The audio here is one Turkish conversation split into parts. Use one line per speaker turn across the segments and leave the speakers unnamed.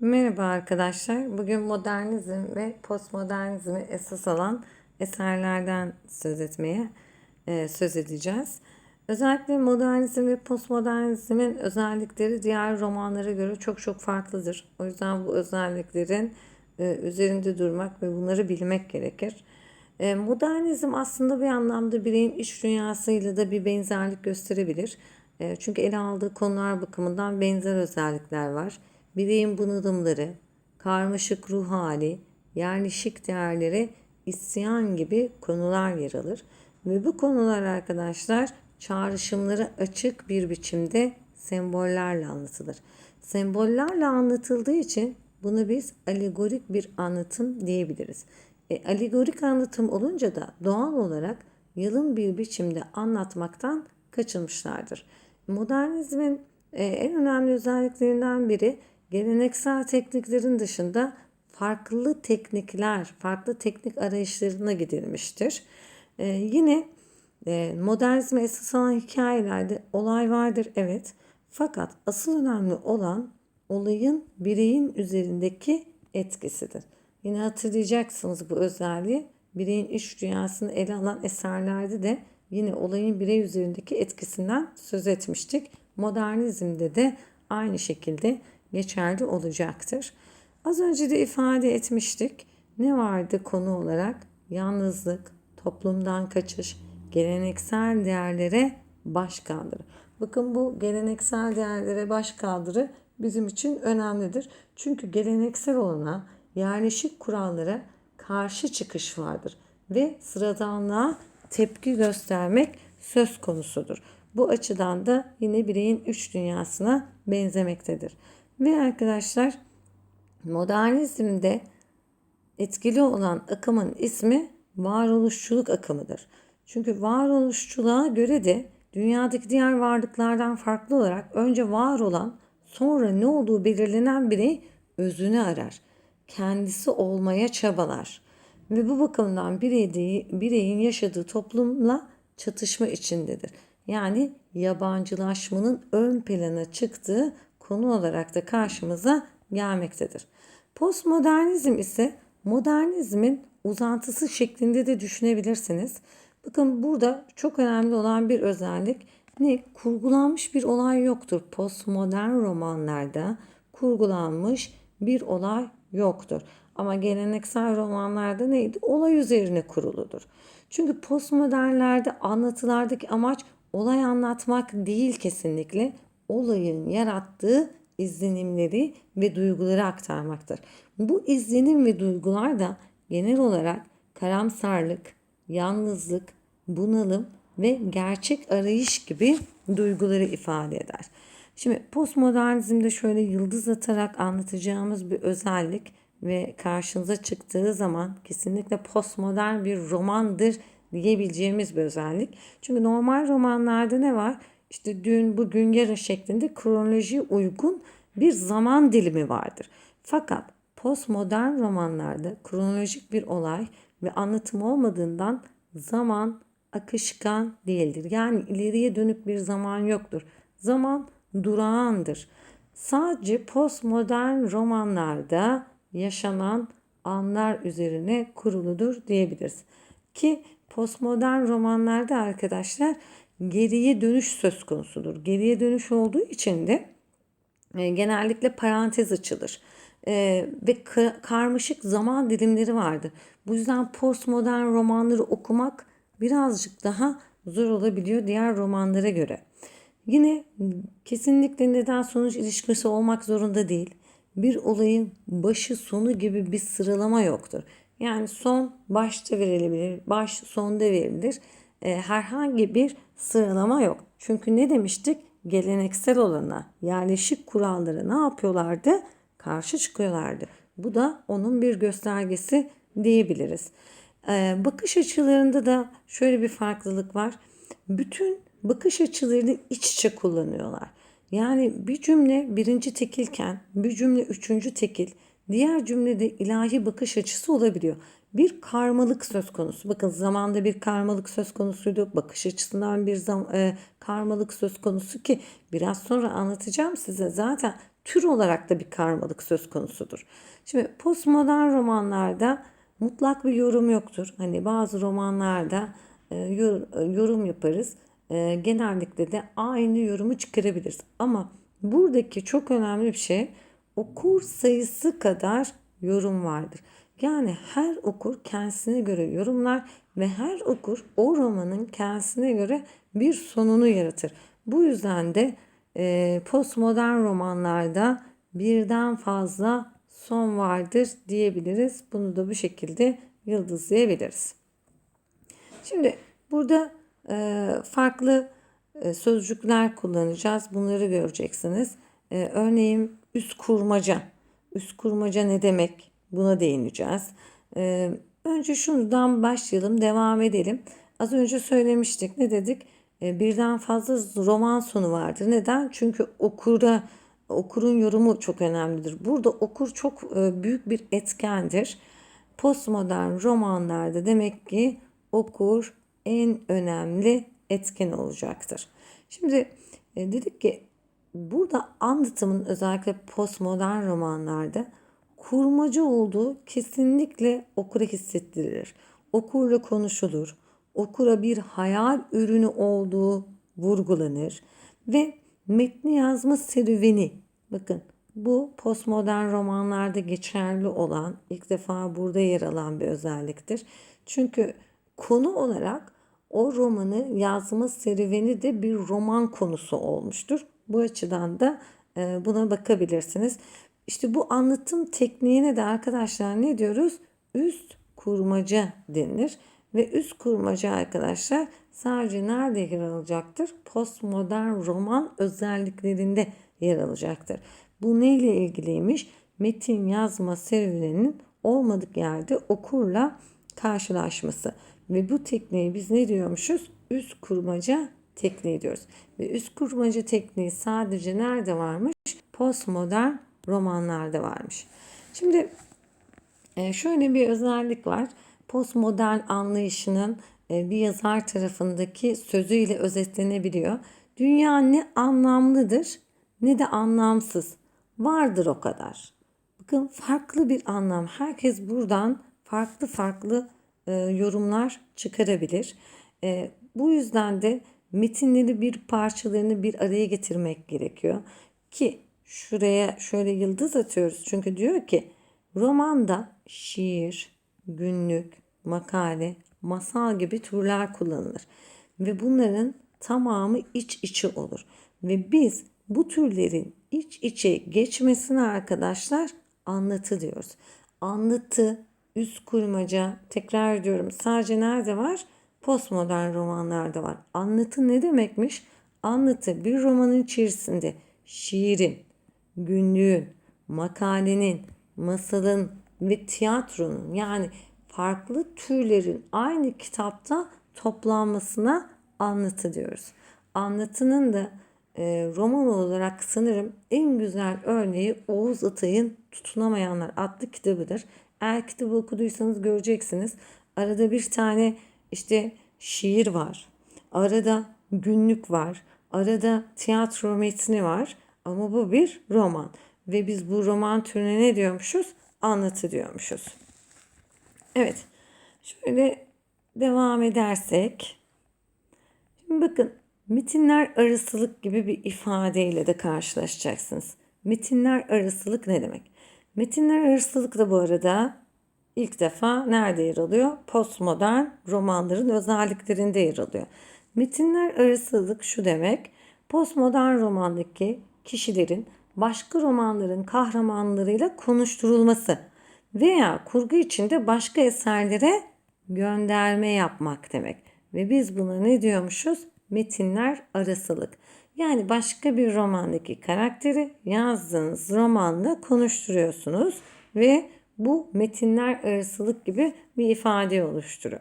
Merhaba arkadaşlar. Bugün modernizm ve postmodernizmi esas alan eserlerden söz etmeye e, söz edeceğiz. Özellikle modernizm ve postmodernizmin özellikleri diğer romanlara göre çok çok farklıdır. O yüzden bu özelliklerin e, üzerinde durmak ve bunları bilmek gerekir. E, modernizm aslında bir anlamda bireyin iç dünyasıyla da bir benzerlik gösterebilir. E, çünkü ele aldığı konular bakımından benzer özellikler var bireyin bunalımları, karmaşık ruh hali, yerleşik değerleri, isyan gibi konular yer alır. Ve bu konular arkadaşlar çağrışımları açık bir biçimde sembollerle anlatılır. Sembollerle anlatıldığı için bunu biz alegorik bir anlatım diyebiliriz. E, alegorik anlatım olunca da doğal olarak yalın bir biçimde anlatmaktan kaçınmışlardır. Modernizmin e, en önemli özelliklerinden biri geleneksel tekniklerin dışında farklı teknikler, farklı teknik arayışlarına gidilmiştir. Ee, yine e, modernizme esas alan hikayelerde olay vardır evet. Fakat asıl önemli olan olayın bireyin üzerindeki etkisidir. Yine hatırlayacaksınız bu özelliği. Bireyin iç dünyasını ele alan eserlerde de yine olayın birey üzerindeki etkisinden söz etmiştik. Modernizmde de aynı şekilde geçerli olacaktır. Az önce de ifade etmiştik. Ne vardı konu olarak? Yalnızlık, toplumdan kaçış, geleneksel değerlere baş kaldırı. Bakın bu geleneksel değerlere baş kaldırı bizim için önemlidir. Çünkü geleneksel olana, yerleşik kurallara karşı çıkış vardır ve sıradanlığa tepki göstermek söz konusudur. Bu açıdan da yine bireyin üç dünyasına benzemektedir. Ve arkadaşlar modernizmde etkili olan akımın ismi varoluşçuluk akımıdır. Çünkü varoluşçuluğa göre de dünyadaki diğer varlıklardan farklı olarak önce var olan sonra ne olduğu belirlenen birey özünü arar. Kendisi olmaya çabalar. Ve bu bakımdan birey, bireyin yaşadığı toplumla çatışma içindedir. Yani yabancılaşmanın ön plana çıktığı konu olarak da karşımıza gelmektedir. Postmodernizm ise modernizmin uzantısı şeklinde de düşünebilirsiniz. Bakın burada çok önemli olan bir özellik ne? Kurgulanmış bir olay yoktur. Postmodern romanlarda kurgulanmış bir olay yoktur. Ama geleneksel romanlarda neydi? Olay üzerine kuruludur. Çünkü postmodernlerde anlatılardaki amaç olay anlatmak değil kesinlikle olayın yarattığı izlenimleri ve duyguları aktarmaktır. Bu izlenim ve duygular da genel olarak karamsarlık, yalnızlık, bunalım ve gerçek arayış gibi duyguları ifade eder. Şimdi postmodernizmde şöyle yıldız atarak anlatacağımız bir özellik ve karşınıza çıktığı zaman kesinlikle postmodern bir romandır diyebileceğimiz bir özellik. Çünkü normal romanlarda ne var? İşte dün, bugün, yarın şeklinde kronoloji uygun bir zaman dilimi vardır. Fakat postmodern romanlarda kronolojik bir olay ve anlatım olmadığından zaman akışkan değildir. Yani ileriye dönük bir zaman yoktur. Zaman durağandır. Sadece postmodern romanlarda yaşanan anlar üzerine kuruludur diyebiliriz. Ki postmodern romanlarda arkadaşlar geriye dönüş söz konusudur. Geriye dönüş olduğu için de e, genellikle parantez açılır. E, ve ka- karmaşık zaman dilimleri vardır. Bu yüzden postmodern romanları okumak birazcık daha zor olabiliyor diğer romanlara göre. Yine kesinlikle neden sonuç ilişkisi olmak zorunda değil. Bir olayın başı sonu gibi bir sıralama yoktur. Yani son başta verilebilir, baş sonda verilir. E, herhangi bir sıralama yok. Çünkü ne demiştik? Geleneksel olana, yerleşik kuralları ne yapıyorlardı? Karşı çıkıyorlardı. Bu da onun bir göstergesi diyebiliriz. Ee, bakış açılarında da şöyle bir farklılık var. Bütün bakış açılarını iç içe kullanıyorlar. Yani bir cümle birinci tekilken bir cümle üçüncü tekil, diğer cümlede ilahi bakış açısı olabiliyor bir karmalık söz konusu. Bakın zamanda bir karmalık söz konusuydu. Bakış açısından bir zam, e, karmalık söz konusu ki biraz sonra anlatacağım size. Zaten tür olarak da bir karmalık söz konusudur. Şimdi postmodern romanlarda mutlak bir yorum yoktur. Hani bazı romanlarda e, yor- yorum yaparız. E, genellikle de aynı yorumu çıkarabiliriz. Ama buradaki çok önemli bir şey okur sayısı kadar yorum vardır. Yani her okur kendisine göre yorumlar ve her okur o romanın kendisine göre bir sonunu yaratır. Bu yüzden de e, postmodern romanlarda birden fazla son vardır diyebiliriz. Bunu da bu şekilde yıldızlayabiliriz. Şimdi burada e, farklı e, sözcükler kullanacağız. Bunları göreceksiniz. E, örneğin üst kurmaca. Üst kurmaca ne demek? Buna değineceğiz. E, önce şundan başlayalım, devam edelim. Az önce söylemiştik. Ne dedik? E, birden fazla roman sonu vardır. Neden? Çünkü okura okurun yorumu çok önemlidir. Burada okur çok e, büyük bir etkendir. Postmodern romanlarda demek ki okur en önemli etken olacaktır. Şimdi e, dedik ki burada anlatımın özellikle postmodern romanlarda kurmaca olduğu kesinlikle okura hissettirilir. Okurla konuşulur. Okura bir hayal ürünü olduğu vurgulanır ve metni yazma serüveni bakın bu postmodern romanlarda geçerli olan ilk defa burada yer alan bir özelliktir. Çünkü konu olarak o romanı yazma serüveni de bir roman konusu olmuştur. Bu açıdan da e, buna bakabilirsiniz. İşte bu anlatım tekniğine de arkadaşlar ne diyoruz? Üst kurmaca denilir. Ve üst kurmaca arkadaşlar sadece nerede yer alacaktır? Postmodern roman özelliklerinde yer alacaktır. Bu neyle ilgiliymiş? Metin yazma serüveninin olmadık yerde okurla karşılaşması. Ve bu tekniği biz ne diyormuşuz? Üst kurmaca tekniği diyoruz. Ve üst kurmaca tekniği sadece nerede varmış? Postmodern romanlarda varmış. Şimdi e, şöyle bir özellik var. Postmodern anlayışının e, bir yazar tarafındaki sözüyle özetlenebiliyor. Dünya ne anlamlıdır ne de anlamsız. Vardır o kadar. Bakın farklı bir anlam. Herkes buradan farklı farklı e, yorumlar çıkarabilir. E, bu yüzden de metinleri bir parçalarını bir araya getirmek gerekiyor. Ki şuraya şöyle yıldız atıyoruz. Çünkü diyor ki romanda şiir, günlük, makale, masal gibi türler kullanılır. Ve bunların tamamı iç içe olur. Ve biz bu türlerin iç içe geçmesine arkadaşlar anlatı diyoruz. Anlatı, üst kurmaca, tekrar ediyorum sadece nerede var? Postmodern romanlarda var. Anlatı ne demekmiş? Anlatı bir romanın içerisinde şiirin, günlüğün, makalenin, masalın ve tiyatronun yani farklı türlerin aynı kitapta toplanmasına anlatı diyoruz. Anlatının da e, roman olarak sanırım en güzel örneği Oğuz Atay'ın Tutunamayanlar adlı kitabıdır. Eğer kitabı okuduysanız göreceksiniz. Arada bir tane işte şiir var. Arada günlük var. Arada tiyatro metni var. Ama bu bir roman. Ve biz bu roman türüne ne diyormuşuz? Anlatı diyormuşuz. Evet. Şöyle devam edersek. Şimdi bakın metinler arasılık gibi bir ifadeyle de karşılaşacaksınız. Metinler arasılık ne demek? Metinler arasılık da bu arada ilk defa nerede yer alıyor? Postmodern romanların özelliklerinde yer alıyor. Metinler arasılık şu demek. Postmodern romandaki kişilerin başka romanların kahramanlarıyla konuşturulması veya kurgu içinde başka eserlere gönderme yapmak demek. Ve biz buna ne diyormuşuz? Metinler arasılık. Yani başka bir romandaki karakteri yazdığınız romanla konuşturuyorsunuz ve bu metinler arasılık gibi bir ifade oluşturuyor.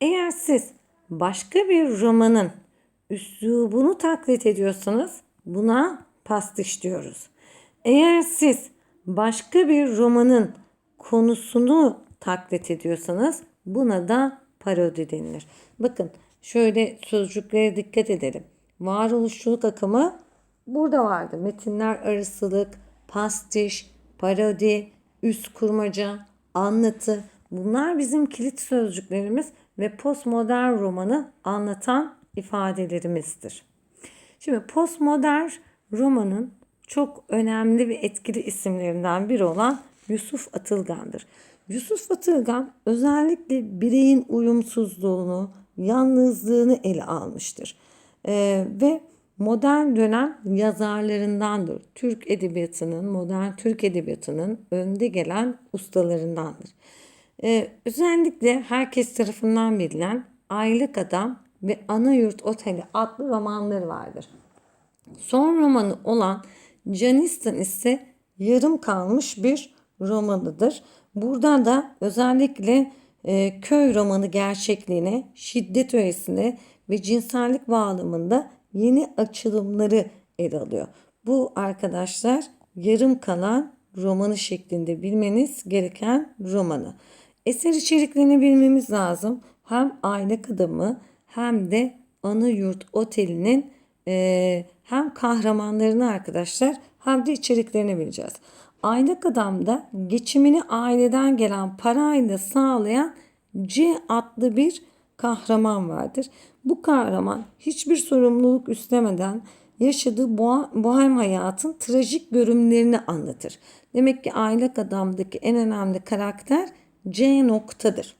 Eğer siz başka bir romanın üslubunu taklit ediyorsanız buna pastiş diyoruz. Eğer siz başka bir romanın konusunu taklit ediyorsanız buna da parodi denilir. Bakın şöyle sözcüklere dikkat edelim. Varoluşçuluk akımı burada vardı. Metinler arasılık, pastiş, parodi, üst kurmaca, anlatı. Bunlar bizim kilit sözcüklerimiz ve postmodern romanı anlatan ifadelerimizdir. Şimdi postmodern romanın çok önemli ve etkili isimlerinden biri olan Yusuf Atılgan'dır. Yusuf Atılgan özellikle bireyin uyumsuzluğunu, yalnızlığını ele almıştır. Ee, ve modern dönem yazarlarındandır. Türk edebiyatının, modern Türk edebiyatının önde gelen ustalarındandır. Ee, özellikle herkes tarafından bilinen Aylık Adam ve Ana Yurt Oteli adlı romanları vardır. Son romanı olan Canistan ise yarım kalmış bir romanıdır. Burada da özellikle e, köy romanı gerçekliğine, şiddet öğesine ve cinsellik bağlamında yeni açılımları ele alıyor. Bu arkadaşlar yarım kalan romanı şeklinde bilmeniz gereken romanı. Eser içeriklerini bilmemiz lazım. Hem aile adamı hem de ana yurt otelinin e, hem kahramanlarını arkadaşlar hem de içeriklerini bileceğiz. Aynak Adam'da geçimini aileden gelen parayla sağlayan C adlı bir kahraman vardır. Bu kahraman hiçbir sorumluluk üstlemeden yaşadığı bohem hayatın trajik görünümlerini anlatır. Demek ki Aylak Adam'daki en önemli karakter C noktadır.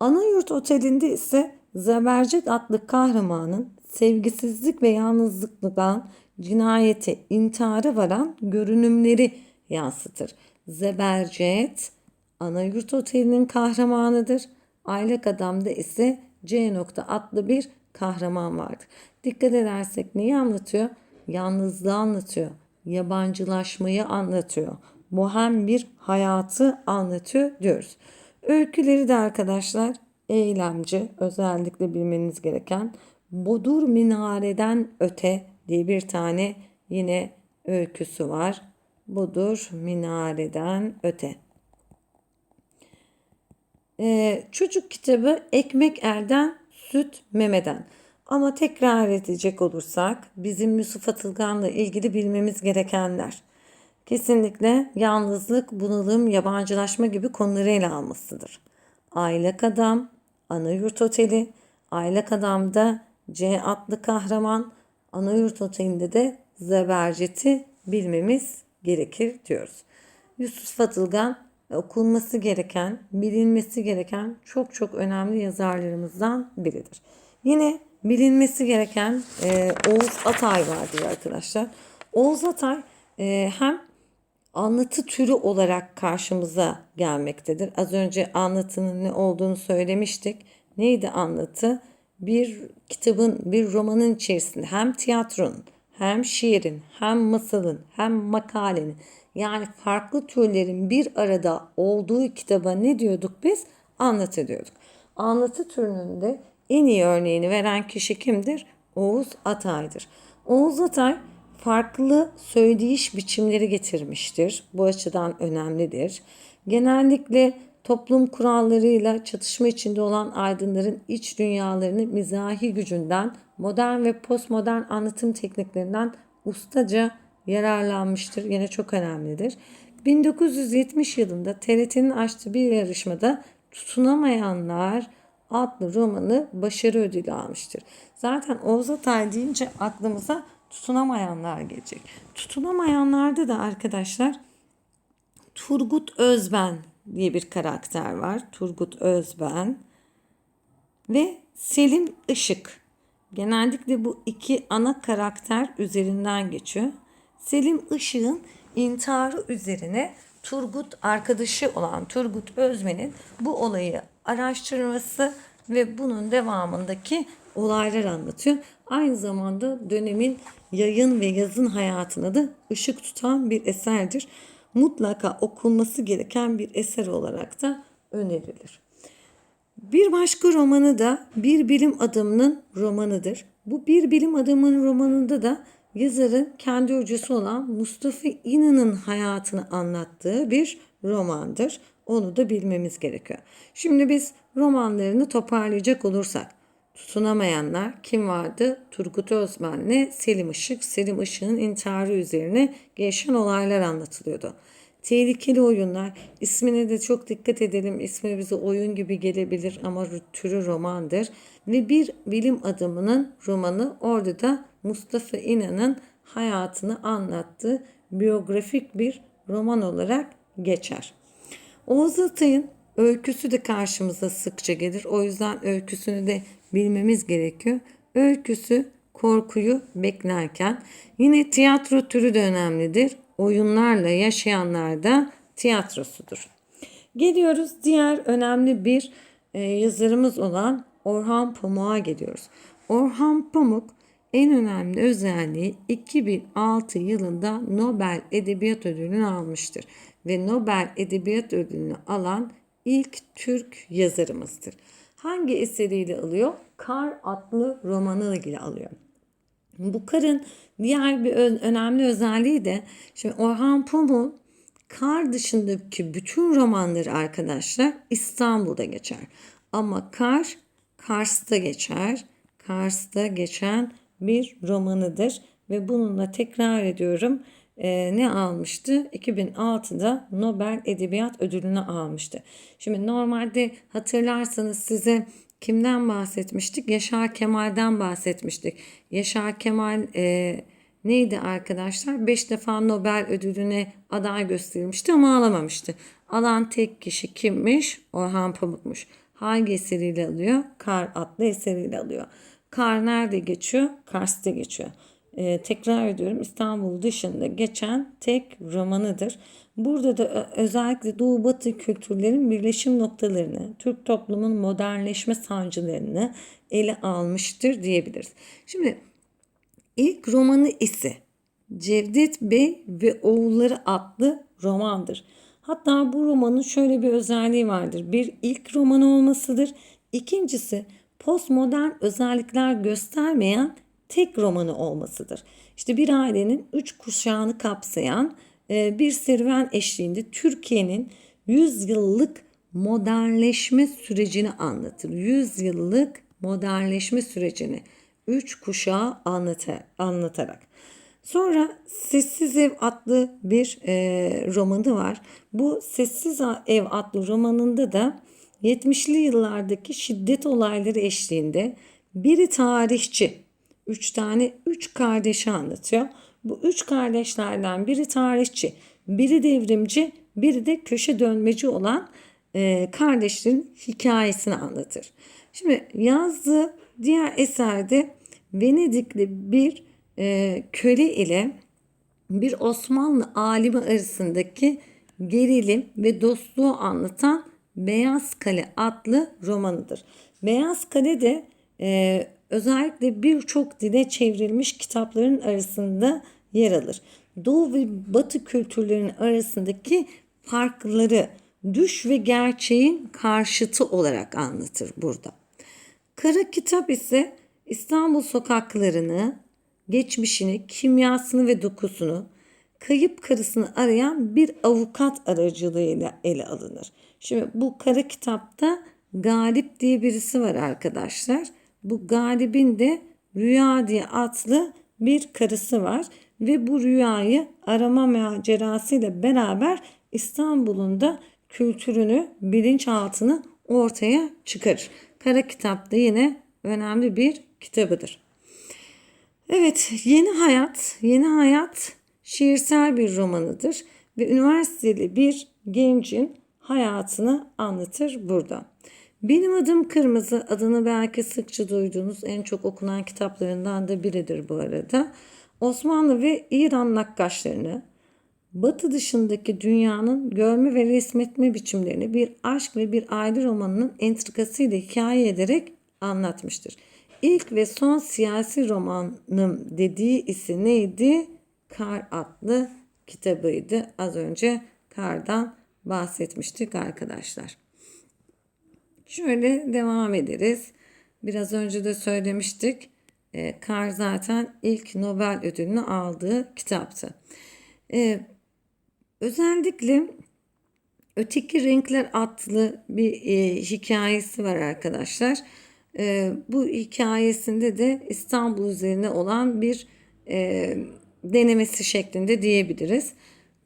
Ana yurt otelinde ise Zebercet adlı kahramanın sevgisizlik ve yalnızlıktan cinayete, intihara varan görünümleri yansıtır. Zebercet ana yurt otelinin kahramanıdır. Aylak Adam'da ise C nokta adlı bir kahraman vardır. Dikkat edersek neyi anlatıyor? Yalnızlığı anlatıyor. Yabancılaşmayı anlatıyor. Bohem bir hayatı anlatıyor diyoruz. Öyküleri de arkadaşlar eylemci özellikle bilmeniz gereken Bodur Minareden Öte diye bir tane yine öyküsü var. Budur minareden öte. Ee, çocuk kitabı Ekmek Elden, Süt Memeden. Ama tekrar edecek olursak bizim Yusuf Atılgan'la ilgili bilmemiz gerekenler. Kesinlikle yalnızlık, bunalım, yabancılaşma gibi konuları ele almasıdır. Aylak Adam, Ana Yurt Oteli, Aylak Adam'da C adlı kahraman, Ana Yurt Oteli'nde de Zebercet'i bilmemiz gerekir diyoruz. Yusuf Fatılgan okunması gereken, bilinmesi gereken çok çok önemli yazarlarımızdan biridir. Yine bilinmesi gereken e, Oğuz Atay vardır arkadaşlar. Oğuz Atay e, hem anlatı türü olarak karşımıza gelmektedir. Az önce anlatının ne olduğunu söylemiştik. Neydi anlatı? Bir kitabın, bir romanın içerisinde hem tiyatronun, hem şiirin, hem masalın, hem makalenin yani farklı türlerin bir arada olduğu kitaba ne diyorduk biz? Anlatı diyorduk. Anlatı türünün de en iyi örneğini veren kişi kimdir? Oğuz Atay'dır. Oğuz Atay farklı söyleyiş biçimleri getirmiştir. Bu açıdan önemlidir. Genellikle toplum kurallarıyla çatışma içinde olan aydınların iç dünyalarını mizahi gücünden, modern ve postmodern anlatım tekniklerinden ustaca yararlanmıştır. Yine çok önemlidir. 1970 yılında TRT'nin açtığı bir yarışmada Tutunamayanlar adlı romanı başarı ödülü almıştır. Zaten Oğuz Atay deyince aklımıza tutunamayanlar gelecek. Tutunamayanlarda da arkadaşlar Turgut Özben diye bir karakter var. Turgut Özben ve Selim Işık. Genellikle bu iki ana karakter üzerinden geçiyor. Selim Işık'ın intiharı üzerine Turgut arkadaşı olan Turgut Özmen'in bu olayı araştırması ve bunun devamındaki olaylar anlatıyor. Aynı zamanda dönemin yayın ve yazın hayatına da ışık tutan bir eserdir mutlaka okunması gereken bir eser olarak da önerilir. Bir başka romanı da bir bilim adamının romanıdır. Bu bir bilim adamının romanında da yazarın kendi hocası olan Mustafa İnan'ın hayatını anlattığı bir romandır. Onu da bilmemiz gerekiyor. Şimdi biz romanlarını toparlayacak olursak tutunamayanlar kim vardı? Turgut Özmen'le Selim Işık. Selim Işık'ın intiharı üzerine gelişen olaylar anlatılıyordu. Tehlikeli oyunlar. İsmine de çok dikkat edelim. İsmi bize oyun gibi gelebilir ama türü romandır. Ve bir bilim adamının romanı orada da Mustafa İnan'ın hayatını anlattığı biyografik bir roman olarak geçer. Oğuz Atay'ın öyküsü de karşımıza sıkça gelir. O yüzden öyküsünü de bilmemiz gerekiyor. Öyküsü korkuyu beklerken yine tiyatro türü de önemlidir. Oyunlarla yaşayanlar da tiyatrosudur. Geliyoruz diğer önemli bir e, yazarımız olan Orhan Pamuk'a geliyoruz. Orhan Pamuk en önemli özelliği 2006 yılında Nobel Edebiyat Ödülünü almıştır ve Nobel Edebiyat Ödülünü alan ilk Türk yazarımızdır. Hangi eseriyle alıyor? Kar adlı romanıyla alıyor. Bu karın diğer bir önemli özelliği de şimdi Orhan Pamuk Kar dışındaki bütün romanları arkadaşlar İstanbul'da geçer. Ama Kar Kars'ta geçer. Kars'ta geçen bir romanıdır ve bununla tekrar ediyorum e, ne almıştı? 2006'da Nobel Edebiyat Ödülünü almıştı. Şimdi normalde hatırlarsanız size kimden bahsetmiştik? Yaşar Kemal'den bahsetmiştik. Yaşar Kemal e, neydi arkadaşlar? Beş defa Nobel ödülüne aday gösterilmişti ama alamamıştı. Alan tek kişi kimmiş? Orhan Pamuk'muş. Hangi eseriyle alıyor? Kar adlı eseriyle alıyor. Kar nerede geçiyor? Kars'ta geçiyor. Ee, tekrar ediyorum İstanbul dışında geçen tek romanıdır. Burada da özellikle Doğu Batı kültürlerin birleşim noktalarını, Türk toplumun modernleşme sancılarını ele almıştır diyebiliriz. Şimdi ilk romanı ise Cevdet Bey ve Oğulları adlı romandır. Hatta bu romanın şöyle bir özelliği vardır. Bir ilk roman olmasıdır. İkincisi postmodern özellikler göstermeyen tek romanı olmasıdır. İşte bir ailenin üç kuşağını kapsayan e, bir serüven eşliğinde Türkiye'nin 100 yıllık modernleşme sürecini anlatır. 100 yıllık modernleşme sürecini üç kuşağı anlatar, anlatarak. Sonra Sessiz Ev adlı bir e, romanı var. Bu Sessiz Ev adlı romanında da 70'li yıllardaki şiddet olayları eşliğinde biri tarihçi, üç tane üç kardeşi anlatıyor. Bu üç kardeşlerden biri tarihçi, biri devrimci, biri de köşe dönmeci olan e, kardeşlerin hikayesini anlatır. Şimdi yazdığı diğer eserde Venedikli bir e, köle ile bir Osmanlı alimi arasındaki gerilim ve dostluğu anlatan Beyaz Kale adlı romanıdır. Beyaz Kale de e, özellikle birçok dile çevrilmiş kitapların arasında yer alır. Doğu ve Batı kültürlerinin arasındaki farkları düş ve gerçeğin karşıtı olarak anlatır burada. Kara kitap ise İstanbul sokaklarını, geçmişini, kimyasını ve dokusunu, kayıp karısını arayan bir avukat aracılığıyla ele alınır. Şimdi bu kara kitapta Galip diye birisi var arkadaşlar. Bu Galip'in de Rüya diye adlı bir karısı var ve bu rüyayı arama macerasıyla beraber İstanbul'un da kültürünü, bilinçaltını ortaya çıkarır. Kara kitapta yine önemli bir kitabıdır. Evet, Yeni Hayat, Yeni Hayat şiirsel bir romanıdır ve üniversiteli bir gencin hayatını anlatır burada. Benim adım Kırmızı adını belki sıkça duyduğunuz en çok okunan kitaplarından da biridir bu arada. Osmanlı ve İran nakkaşlarını, Batı dışındaki dünyanın görme ve resmetme biçimlerini bir aşk ve bir aile romanının entrikasıyla hikaye ederek anlatmıştır. İlk ve son siyasi romanım dediği ise neydi? Kar adlı kitabıydı. Az önce Kar'dan bahsetmiştik arkadaşlar. Şöyle devam ederiz. Biraz önce de söylemiştik. E, Kar zaten ilk Nobel ödülünü aldığı kitaptı. E, özellikle Öteki Renkler adlı bir e, hikayesi var arkadaşlar. e, bu hikayesinde de İstanbul üzerine olan bir e, denemesi şeklinde diyebiliriz.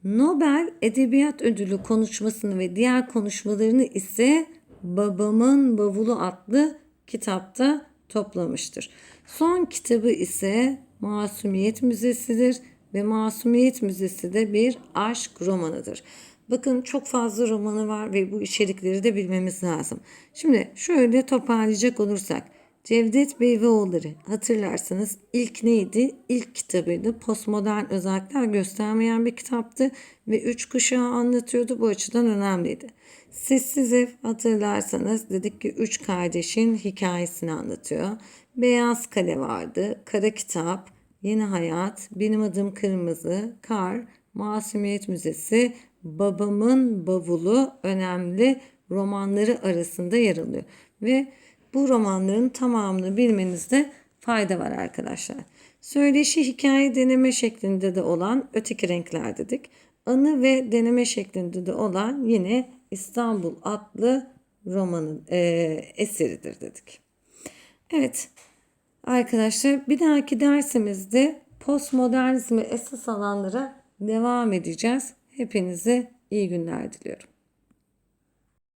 Nobel Edebiyat Ödülü konuşmasını ve diğer konuşmalarını ise Babamın Bavulu adlı kitapta toplamıştır. Son kitabı ise Masumiyet Müzesi'dir ve Masumiyet Müzesi de bir aşk romanıdır. Bakın çok fazla romanı var ve bu içerikleri de bilmemiz lazım. Şimdi şöyle toparlayacak olursak Cevdet Bey ve oğulları hatırlarsanız ilk neydi? İlk kitabıydı. Postmodern özellikler göstermeyen bir kitaptı ve üç kuşağı anlatıyordu. Bu açıdan önemliydi. Sessiz Ev hatırlarsanız dedik ki üç kardeşin hikayesini anlatıyor. Beyaz Kale vardı, Kara Kitap, Yeni Hayat, Benim Adım Kırmızı, Kar, Masumiyet Müzesi, Babamın Bavulu önemli romanları arasında yer alıyor. Ve bu romanların tamamını bilmenizde fayda var arkadaşlar. Söyleşi hikaye deneme şeklinde de olan öteki renkler dedik. Anı ve deneme şeklinde de olan yine İstanbul adlı romanın e, eseridir dedik. Evet arkadaşlar bir dahaki dersimizde postmodernizmi esas alanlara devam edeceğiz. Hepinize iyi günler diliyorum.